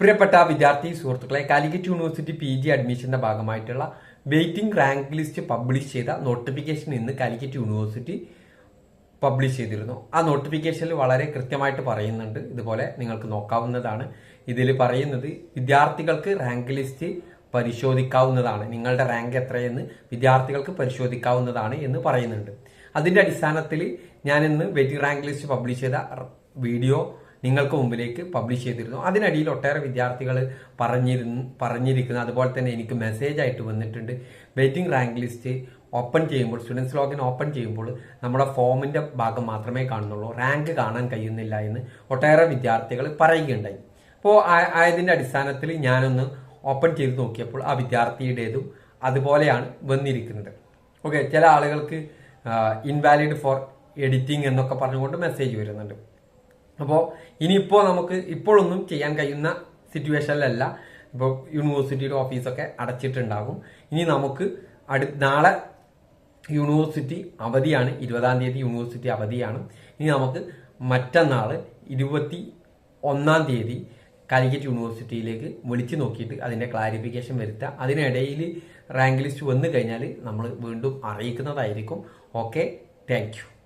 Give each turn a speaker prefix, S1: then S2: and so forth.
S1: പ്രിയപ്പെട്ട വിദ്യാർത്ഥി സുഹൃത്തുക്കളെ കാലിക്കറ്റ് യൂണിവേഴ്സിറ്റി പി ജി അഡ്മിഷന്റെ ഭാഗമായിട്ടുള്ള വെയിറ്റിംഗ് റാങ്ക് ലിസ്റ്റ് പബ്ലിഷ് ചെയ്ത നോട്ടിഫിക്കേഷൻ ഇന്ന് കാലിക്കറ്റ് യൂണിവേഴ്സിറ്റി പബ്ലിഷ് ചെയ്തിരുന്നു. ആ നോട്ടിഫിക്കേഷനിൽ വളരെ കൃത്യമായിട്ട് പറയുന്നുണ്ട്. ഇതുപോലെ നിങ്ങൾക്ക് നോക്കാവുന്നതാണ്. ഇതിൽ പറയുന്നത് വിദ്യാർത്ഥികൾക്ക് റാങ്ക് ലിസ്റ്റ് പരിശോധിക്കാവുന്നതാണ്. നിങ്ങളുടെ റാങ്ക് എത്രയെന്ന് വിദ്യാർത്ഥികൾക്ക് പരിശോധിക്കാവുന്നതാണ് എന്ന് പറയുന്നുണ്ട്. അതിന്റെ അടിസ്ഥാനത്തിൽ ഞാൻ ഇന്ന് വെയിറ്റിംഗ് റാങ്ക് ലിസ്റ്റ് പബ്ലിഷ് ചെയ്ത വീഡിയോ നിങ്ങൾക്ക് മുമ്പിലേക്ക് പബ്ലിഷ് ചെയ്തിരുന്നു. അതിനടിയിൽ ഒട്ടേറെ വിദ്യാർത്ഥികൾ പറഞ്ഞിരുന്നു പറഞ്ഞിരിക്കുന്നു. അതുപോലെ തന്നെ എനിക്ക് മെസ്സേജ് ആയിട്ട് വന്നിട്ടുണ്ട്. വെയിറ്റിംഗ് റാങ്ക് ലിസ്റ്റ് ഓപ്പൺ ചെയ്യുമ്പോൾ സ്റ്റുഡൻസ് ലോഗിൻ ഓപ്പൺ ചെയ്യുമ്പോൾ നമ്മുടെ ഫോമിന്റെ ഭാഗം മാത്രമേ കാണുന്നുള്ളൂ. റാങ്ക് കാണാൻ കഴിയുന്നില്ല എന്ന് ഒട്ടേറെ വിദ്യാർത്ഥികൾ പറയുകയുണ്ടായി. അപ്പോൾ ആയതിന്റെ അടിസ്ഥാനത്തിൽ ഞാനൊന്ന് ഓപ്പൺ ചെയ്ത് നോക്കിയപ്പോൾ ആ വിദ്യാർത്ഥിയുടേതും അതുപോലെയാണ് വന്നിരിക്കുന്നത്. ഓക്കെ ചില ആളുകൾക്ക് ഇൻവാലിഡ് ഫോർ എഡിറ്റിംഗ് എന്നൊക്കെ പറഞ്ഞുകൊണ്ട് മെസ്സേജ് വരുന്നുണ്ട്. അപ്പോൾ ഇനിയിപ്പോൾ നമുക്ക് ഇപ്പോഴൊന്നും ചെയ്യാൻ കഴിയുന്ന സിറ്റുവേഷനിലല്ല ഇപ്പോൾ യൂണിവേഴ്സിറ്റിയുടെ ഓഫീസൊക്കെ അടച്ചിട്ടുണ്ടാകും. ഇനി നമുക്ക് അടു നാളെ യൂണിവേഴ്സിറ്റി അവധിയാണ്. ഇരുപതാം തീയതി യൂണിവേഴ്സിറ്റി അവധിയാണ്. ഇനി നമുക്ക് മറ്റന്നാൾ ഇരുപത്തി ഒന്നാം തീയതി കാലിക്കറ്റ് യൂണിവേഴ്സിറ്റിയിലേക്ക് വിളിച്ചു നോക്കിയിട്ട് അതിന്റെ ക്ലാരിഫിക്കേഷൻ വരുത്തുക. അതിനിടയിൽ റാങ്ക് ലിസ്റ്റ് വന്നു കഴിഞ്ഞാൽ നമ്മൾ വീണ്ടും അറിയിക്കുന്നതായിരിക്കും. Okay thank